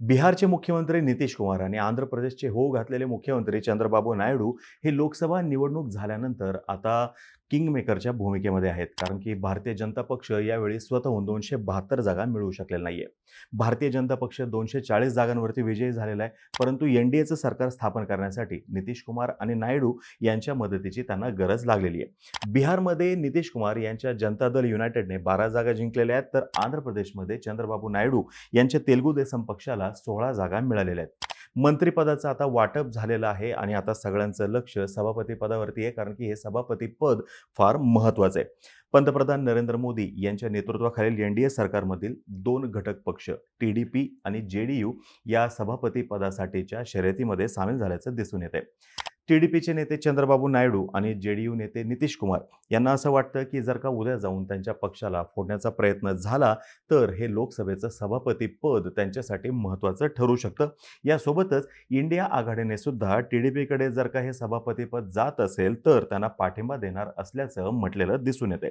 बिहारचे मुख्यमंत्री नितीश कुमार आणि आंध्र प्रदेशचे हो घातलेले मुख्यमंत्री चंद्रबाबू नायडू हे लोकसभा निवडणूक झाल्यानंतर आता किंगमेकरच्या भूमिकेमध्ये आहेत. कारण की भारतीय जनता पक्ष यावेळी स्वतःहून दोनशे बहात्तर जागा मिळवू शकलेला आहे भारतीय जनता पक्ष दोनशे चाळीस जागांवरती विजयी झालेला आहे. परंतु एन डी एचं सरकार स्थापन करण्यासाठी नितीश कुमार आणि नायडू यांच्या मदतीची त्यांना गरज लागलेली आहे. बिहारमध्ये नितीश कुमार यांच्या जनता दल युनायटेडने बारा जागा जिंकलेल्या आहेत. तर आंध्र प्रदेशमध्ये चंद्रबाबू नायडू यांच्या तेलुगू देसम पक्षाला सोळा जागा मिळालेल्या आहेत. मंत्रिपदाचं आता वाटप झालेलं आहे आणि आता सगळ्यांचं लक्ष सभापतीपदावरती आहे कारण की हे सभापतीपद फार महत्त्वाचं आहे. पंतप्रधान नरेंद्र मोदी यांच्या नेतृत्वाखालील एन डी ए सरकारमधील दोन घटक पक्ष टी डी पी आणि जे डी यू या सभापतीपदासाठीच्या शर्यतीमध्ये सामील झाल्याचं दिसून येत आहे टी डी पीचे नेते चंद्रबाबू नायडू आणि जे डी यू नेते नितीश कुमार यांना असं वाटतं की जर का उद्या जाऊन त्यांच्या पक्षाला फोडण्याचा प्रयत्न झाला तर हे लोकसभेचं सभापती पद त्यांच्यासाठी महत्त्वाचं ठरू शकतं. यासोबतच इंडिया आघाडीने सुद्धा टी डी पीकडे जर का हे सभापतीपद जात असेल तर त्यांना पाठिंबा देणार असल्याचं म्हटलेलं दिसून येते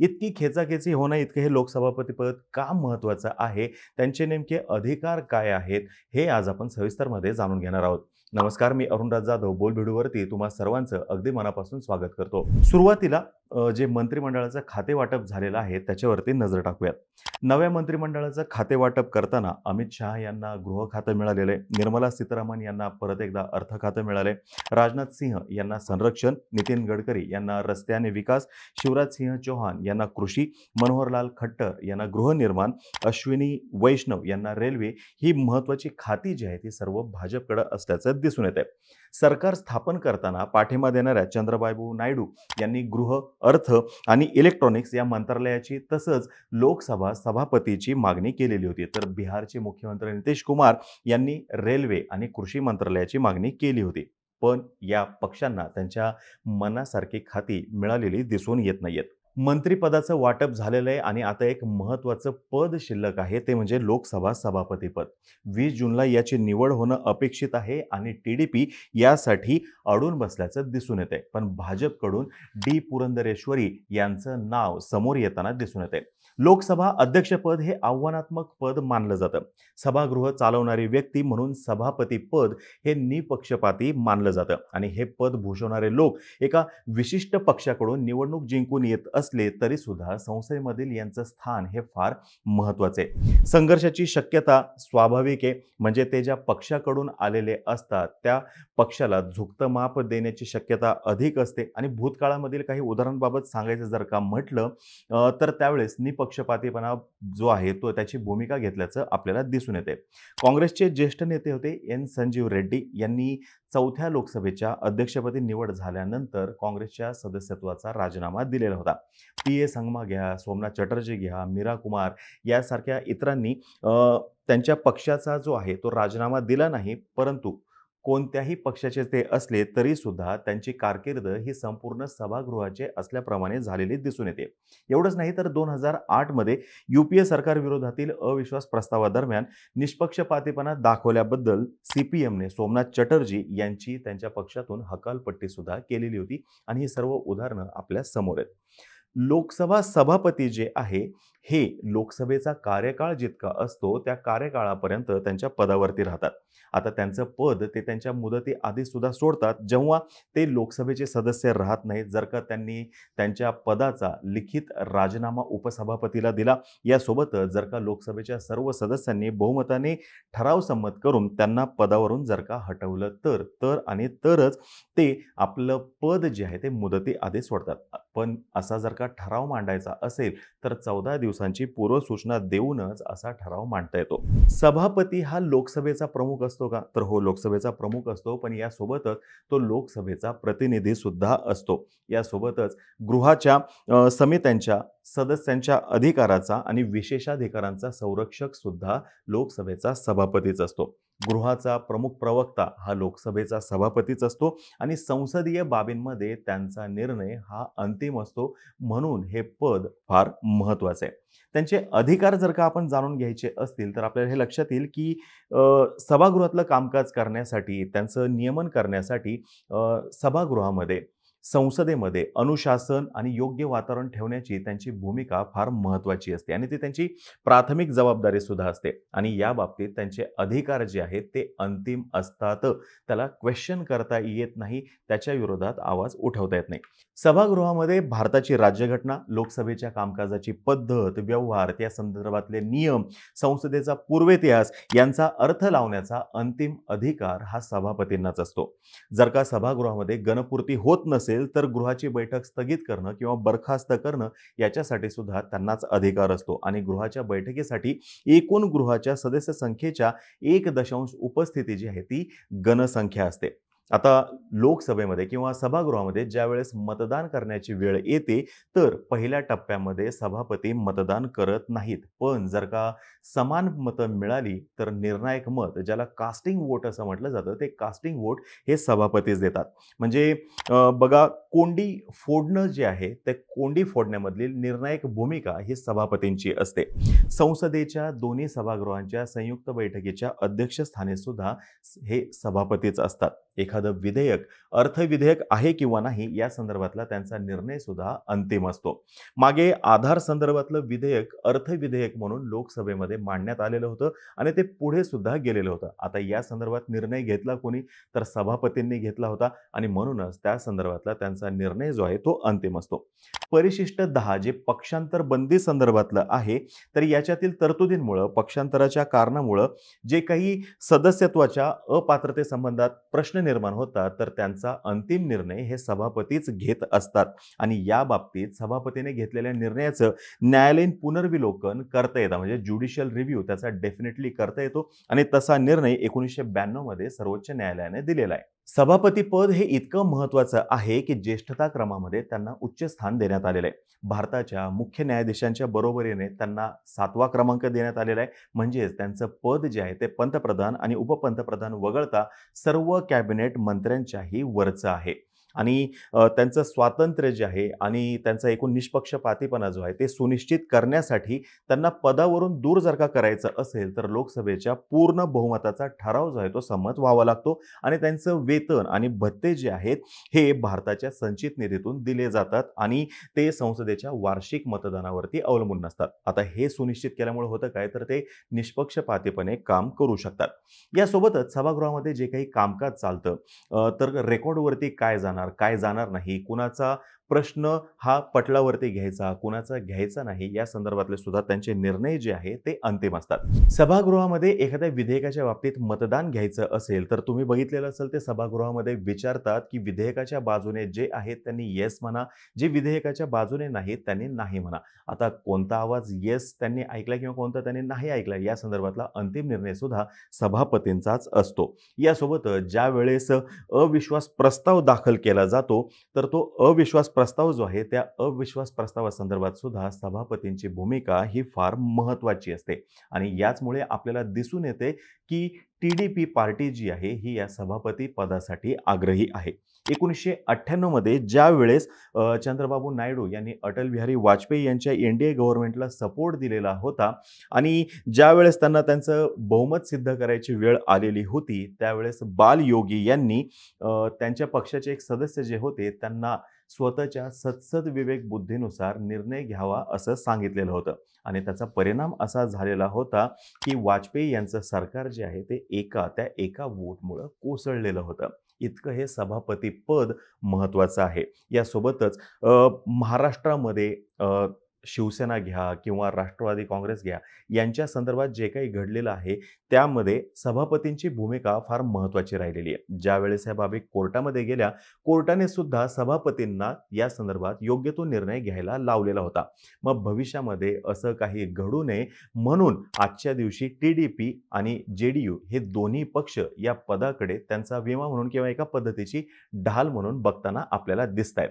इतकी खेचाखेची होणं इतकं हे लोकसभापतीपद का महत्त्वाचं आहे? त्यांचे नेमके अधिकार काय आहेत? हे आज आपण सविस्तरमध्ये जाणून घेणार आहोत. नमस्कार मी अरुणराज जाधव बोल व्हिडिओवरती तुम्हा सर्वांचं अगदी मनापासून स्वागत करतो. सुरुवातीला जे मंत्रिमंडळाचं खाते वाटप झालेलं आहे त्याच्यावरती नजर टाकूयात. नव्या मंत्रिमंडळाचं खाते वाटप करताना अमित शहा यांना गृह खातं मिळालेलं आहे निर्मला सीतारामन यांना परत एकदा अर्थ खातं मिळाले राजनाथ सिंह यांना संरक्षण नितीन गडकरी यांना रस्ते आणि विकास शिवराज सिंह चौहान यांना कृषी मनोहरलाल खट्टर यांना गृहनिर्माण अश्विनी वैष्णव यांना रेल्वे ही महत्त्वाची खाती जी आहे ती सर्व भाजपकडे असल्याचं दिसून येत आहे सरकार स्थापन करताना पाठिंबा देणाऱ्या चंद्रबाबू नायडू यांनी गृह अर्थ आणि इलेक्ट्रॉनिक्स या मंत्रालयाची तसंच लोकसभा सभापतीची मागणी केलेली होती. तर बिहारचे मुख्यमंत्री नितीश कुमार यांनी रेल्वे आणि कृषी मंत्रालयाची मागणी केली होती. पण या पक्षांना त्यांच्या मनासारखी खाती मिळालेली दिसून येत नाहीयेत. मंत्रिपदाचं वाटप झालेलं आहे आणि आता एक महत्त्वाचं पद शिल्लक आहे ते म्हणजे लोकसभा सभापतीपद वीस जूनला याची निवड होणं अपेक्षित आहे आणि टी डी पी यासाठी अडून बसल्याचं दिसून येते पण भाजपकडून डी पुरंदरेश्वरी यांचं नाव समोर येताना दिसून येते लोकसभा अध्यक्षपद हे आव्हानात्मक पद मानलं जातं. सभागृह चालवणारी व्यक्ती म्हणून सभापती पद हे निपक्षपाती मानलं जातं. आणि हे पद भूषवणारे लोक एका विशिष्ट पक्षाकडून निवडणूक जिंकून येत असले तरी सुद्धा संसदेमधील यांचं स्थान हे फार महत्त्वाचे आहे. संघर्षाची शक्यता स्वाभाविक आहे. म्हणजे ते ज्या पक्षाकडून आलेले असतात त्या पक्षाला झुकतं माप देण्याची शक्यता अधिक असते. आणि भूतकाळामधील काही उदाहरणांबाबत सांगायचं जर का म्हटलं तर त्यावेळेस निपक्षपातीपणा जो आहे तो त्याची भूमिका घेतल्याचं आपल्याला दिसून येते. काँग्रेसचे ज्येष्ठ नेते होते एन. संजीव रेड्डी यांनी चौथ्या लोकसभेच्या अध्यक्षपदी निवड झाल्यानंतर काँग्रेसच्या सदस्यत्वाचा राजीनामा दिलेला होता. पी. ए. संगमा घ्या सोमनाथ चटर्जी घ्या मीरा कुमार यासारख्या इतरांनी त्यांच्या पक्षाचा जो आहे तो राजीनामा दिला नाही परंतु कोणत्याही पक्षाचे ते असले तरी सुद्धा त्यांची कारकीर्द ही संपूर्ण सभागृहाचे असल्याप्रमाणे झालेली दिसून येते. एवढंच नाही तर दोन हजार आठमध्ये यू पी ए सरकारविरोधातील अविश्वास प्रस्तावादरम्यान निष्पक्षपातीपणा दाखवल्याबद्दल सी पी एमने सोमनाथ चटर्जी यांची त्यांच्या पक्षातून हकालपट्टी सुद्धा केलेली होती. आणि ही सर्व उदाहरणं आपल्यासमोर आहेत. लोकसभा सभापती जे आहे हे लोकसभेचा कार्यकाळ जितका असतो त्या कार्यकाळापर्यंत त्यांच्या पदावरती राहतात. आता त्यांचं पद ते त्यांच्या मुदती सुद्धा सोडतात. जेव्हा ते लोकसभेचे सदस्य राहत नाहीत जर का त्यांनी त्यांच्या पदाचा लिखित राजीनामा उपसभापतीला दिला यासोबतच जर का लोकसभेच्या सर्व सदस्यांनी बहुमताने ठराव संमत करून त्यांना पदावरून जर का हटवलं तर तर आणि तरच ते आपलं पद जे आहे ते मुदती आधी सोडतात. पण असा जर का ठराव मांडायचा असेल तर चौदा दिवस दिवसांची पूर्वसूचना देऊनच असा ठराव मांडता येतो. सभापती हा लोकसभेचा प्रमुख असतो का? तर हो लोकसभेचा प्रमुख असतो पण यासोबतच तो लोकसभेचा प्रतिनिधी सुद्धा असतो. यासोबतच गृहाच्या समित्यांच्या सदस्यांच्या अधिकाराचा आणि विशेषाधिकारांचा संरक्षक सुद्धा लोकसभेचा सभापतीच असतो. गृहाचा प्रमुख प्रवक्ता हा लोकसभेचा सभापतीच असतो आणि संसदीय बाबींमध्ये त्यांचा निर्णय हा अंतिम असतो म्हणून हे पद फार महत्त्वाचं आहे. त्यांचे अधिकार जर का आपण जाणून घ्यायचे असतील तर आपल्याला हे लक्षात येईल की सभागृहातलं कामकाज करण्यासाठी त्यांचं नियमन करण्यासाठी सभागृहामध्ये संसदेमध्ये अनुशासन आणि योग्य वातावरण ठेवण्याची त्यांची भूमिका फार महत्त्वाची असते आणि ती त्यांची प्राथमिक जबाबदारी सुद्धा असते. आणि या बाबतीत त्यांचे अधिकार जे आहेत ते अंतिम असतात. त्याला क्वेश्चन करता येत नाही त्याच्या विरोधात आवाज उठवता येत नाही. सभागृहामध्ये भारताची राज्यघटना लोकसभेच्या कामकाजाची पद्धत व्यवहार त्या संदर्भातले नियम संसदेचा पूर्वेतिहास यांचा अर्थ लावण्याचा अंतिम अधिकार हा सभापतींनाच असतो. जर का सभागृहामध्ये गणपूर्ती होत नसेल असेल तर गृहाची बैठक स्थगित करणं किंवा बरखास्त करणं याच्यासाठी सुद्धा त्यांनाच अधिकार असतो. आणि गृहाच्या बैठकीसाठी एकूण गृहाच्या सदस्य संख्येच्या एक दशांश उपस्थिती जी आहे ती गणसंख्या असते. आता लोकसभेमध्ये किंवा सभागृहामध्ये ज्यावेळेस मतदान करण्याची वेळ येते तर पहिल्या टप्प्यामध्ये सभापती मतदान करत नाहीत. पण जर का समान मतं मिळाली तर निर्णायक मत ज्याला कास्टिंग वोट असं म्हटलं जातं ते कास्टिंग वोट हे सभापतीच देतात. म्हणजे बघा कोंडी फोडणं जे आहे ते कोंडी फोडण्यामधली निर्णायक भूमिका ही सभापतींची असते. संसदेच्या दोन्ही सभागृहांच्या संयुक्त बैठकीच्या अध्यक्षस्थानी सुद्धा हे सभापतीच असतात. एखादं विधेयक अर्थविधेयक आहे किंवा नाही या संदर्भातला त्यांचा निर्णय सुद्धा अंतिम असतो. मागे आधार संदर्भातलं विधेयक अर्थविधेयक म्हणून लोकसभेमध्ये मांडण्यात आलेलं होतं आणि ते पुढे सुद्धा गेलेलं होतं. आता या संदर्भात निर्णय घेतला कोणी? तर सभापतींनी घेतला होता आणि म्हणूनच त्या संदर्भातला त्यांचा निर्णय जो आहे तो अंतिम असतो. परिशिष्ट दहा जे पक्षांतर बंदी संदर्भातलं आहे तर याच्यातील तरतुदींमुळं पक्षांतराच्या कारणामुळं जे काही सदस्यत्वाच्या अपात्रतेसंबंधात प्रश्न निर्माण होतात तर त्यांचा अंतिम निर्णय हे सभापतीच घेत असतात. आणि या बाबतीत सभापतीने घेतलेल्या निर्णयाचं न्यायालयीन पुनर्विलोकन करता येतं. म्हणजे ज्युडिशियल रिव्ह्यू त्याचा डेफिनेटली करता येतो. आणि तसा निर्णय एकोणीसशे ब्याण्णवमध्ये सर्वोच्च न्यायालयाने दिलेला आहे. सभापतीपद हे इतकं महत्त्वाचं आहे की ज्येष्ठता क्रमामध्ये त्यांना उच्च स्थान देण्यात आलेलं आहे. भारताच्या मुख्य न्यायाधीशांच्या बरोबरीने त्यांना सातवा क्रमांक देण्यात आलेला आहे. म्हणजेच त्यांचं पद जे आहे ते पंतप्रधान आणि उपपंतप्रधान वगळता सर्व कॅबिनेट मंत्र्यांच्याही वरचं आहे. आणि त्यांचं स्वातंत्र्य जे आहे आणि त्यांचा एकूण निष्पक्षपातीपणा जो आहे ते सुनिश्चित करण्यासाठी त्यांना पदावरून दूर जर का करायचं असेल तर लोकसभेच्या पूर्ण बहुमताचा ठराव जो आहे तो संमत व्हावा लागतो आणि त्यांचं वेतन आणि भत्ते जे आहेत हे भारताच्या संचित निधीतून दिले जातात आणि ते संसदेच्या वार्षिक मतदानावरती अवलंबून नसतात. आता हे सुनिश्चित केल्यामुळे होतं काय? तर ते निष्पक्षपातीपणे काम करू शकतात. यासोबतच सभागृहामध्ये जे काही कामकाज चालतं तर रेकॉर्डवरती काय जाणार? काय जाणार नाही. कुणाचा प्रश्न हा पटलावरती घ्यायचा कुणाचा घ्यायचा नाही या संदर्भातले सुद्धा त्यांचे निर्णय जे आहे ते अंतिम असतात. सभागृहामध्ये एखाद्या विधेयकाच्या बाबतीत मतदान घ्यायचं असेल तर तुम्ही बघितलेलं असेल ते सभागृहामध्ये विचारतात की विधेयकाच्या बाजूने जे आहेत त्यांनी येस म्हणा जे विधेयकाच्या बाजूने नाहीत त्यांनी नाही म्हणा. आता कोणता आवाज येस त्यांनी ऐकला किंवा कोणता त्यांनी नाही ऐकला या संदर्भातला अंतिम निर्णय सुद्धा सभापतींचाच असतो. यासोबतच ज्या वेळेस अविश्वास प्रस्ताव दाखल केला जातो तर तो अविश्वास प्रस्ताव जो आहे त्या अविश्वास प्रस्तावासंदर्भात सुद्धा सभापतींची भूमिका ही फार महत्त्वाची असते. आणि याचमुळे आपल्याला दिसून येते की टी डी पी पार्टी जी आहे ही या सभापती पदासाठी आग्रही आहे. एकोणीसशे अठ्ठ्याण्णवमध्ये ज्या वेळेस चंद्रबाबू नायडू यांनी अटल बिहारी वाजपेयी यांच्या एन डी ए गव्हर्नमेंटला सपोर्ट दिलेला होता आणि ज्या वेळेस त्यांना त्यांचं बहुमत सिद्ध करायची वेळ आलेली होती त्यावेळेस बाल योगी यांनी त्यांच्या पक्षाचे एक सदस्य जे होते त्यांना स्वतःच्या सत्सद विवेक बुद्धीनुसार निर्णय घ्यावा असं सांगितलेलं होतं. आणि त्याचा परिणाम असा झालेला होता की वाजपेयी यांचं सरकार जे आहे ते एका त्या एका वोटमुळं कोसळलेलं होतं. इतकं हे सभापती पद महत्त्वाचं आहे. यासोबतच महाराष्ट्रामध्ये शिवसेना घ्या किंवा राष्ट्रवादी काँग्रेस घ्या यांच्या संदर्भात जे काही घडलेलं आहे त्यामध्ये सभापतींची भूमिका फार महत्त्वाची राहिलेली आहे. ज्यावेळेस ह्या बाबी कोर्टामध्ये गेल्या कोर्टाने सुद्धा सभापतींना या संदर्भात योग्य तो निर्णय घ्यायला लावलेला होता. मग भविष्यामध्ये असं काही घडू नये म्हणून आजच्या दिवशी टी डी पी आणि जे डी यू हे दोन्ही पक्ष या पदाकडे त्यांचा विमा म्हणून किंवा एका पद्धतीची ढाल म्हणून बघताना आपल्याला दिसत आहेत